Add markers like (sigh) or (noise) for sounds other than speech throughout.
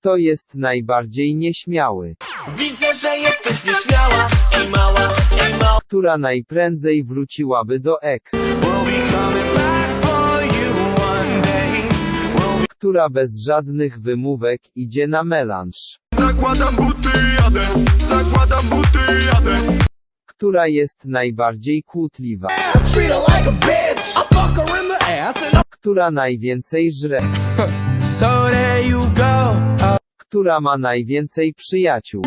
Kto jest najbardziej nieśmiały? Widzę, że jesteś nieśmiała Ej mała, ej mała Która najprędzej wróciłaby do ex? Która bez żadnych wymówek idzie na melanż? Zakładam buty jadę, zakładam buty jadę. Która jest najbardziej kłótliwa? Która najwięcej żre? (laughs) So there you go Która ma najwięcej przyjaciół?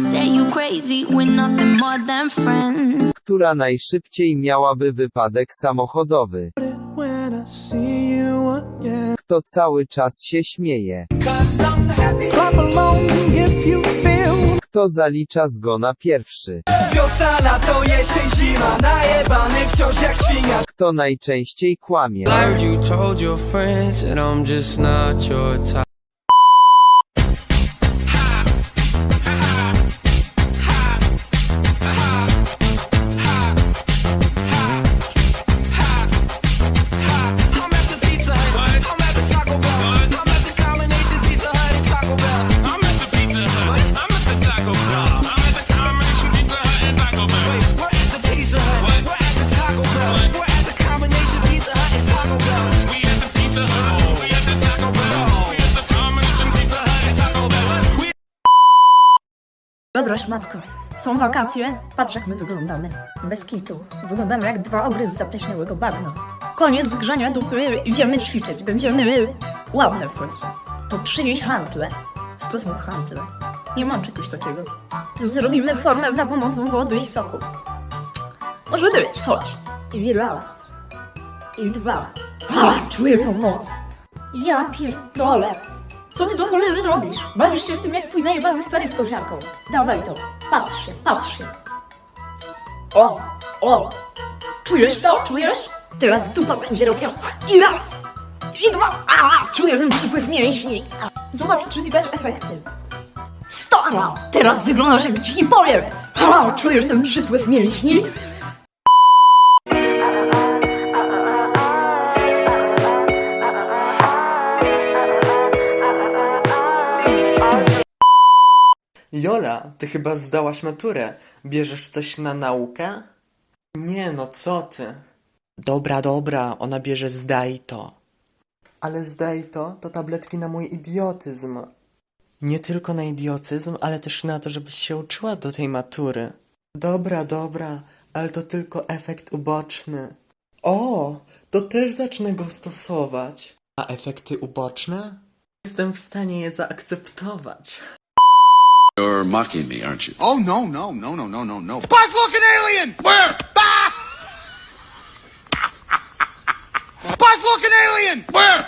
Która najszybciej miałaby wypadek samochodowy? Kto cały czas się śmieje? Kto zalicza zgona pierwszy? Wiosna, lato, jesień, zima świnia Kto najczęściej kłamie? Dobra, szmatko. Są wakacje. Patrz, jak my wyglądamy. Bez kitu. Wyglądamy jak dwa ogry z zapleśniałego bagna. Koniec grzania dupy. Idziemy ćwiczyć. Będziemy ładne w końcu. To przynieś hantle. Co to są hantle? Nie mam czegoś takiego. Zrobimy formę za pomocą wody i soku. Może być, chodź. I raz. I dwa. A, czuję tą moc. Ja pierdolę. Co ty do cholery robisz? Bawisz się z tym jak twój najebany stary z koziarką. Dawaj to. Patrz się, patrz się. O, o. Czujesz to? Czujesz? Teraz dupa będzie robiła. I raz. I dwa. A, czuję ten przypływ mięśni. Zobacz, czy widać efekty. Stara! Teraz wyglądasz jak dziki powiem. A, czujesz ten przypływ mięśni? Jola, ty chyba zdałaś maturę. Bierzesz coś na naukę? Nie, no co ty? Dobra, dobra, ona bierze zdaj to. Ale zdaj to, to tabletki na mój idiotyzm. Nie tylko na idiotyzm, ale też na to, żebyś się uczyła do tej matury. Dobra, dobra, ale to tylko efekt uboczny. O, to też zacznę go stosować. A efekty uboczne? Jestem w stanie je zaakceptować. You're mocking me, aren't you? Oh no, no, no, no, no, no, no. Buzz looking alien! Where? Ah! (laughs) Buzz looking alien! Where?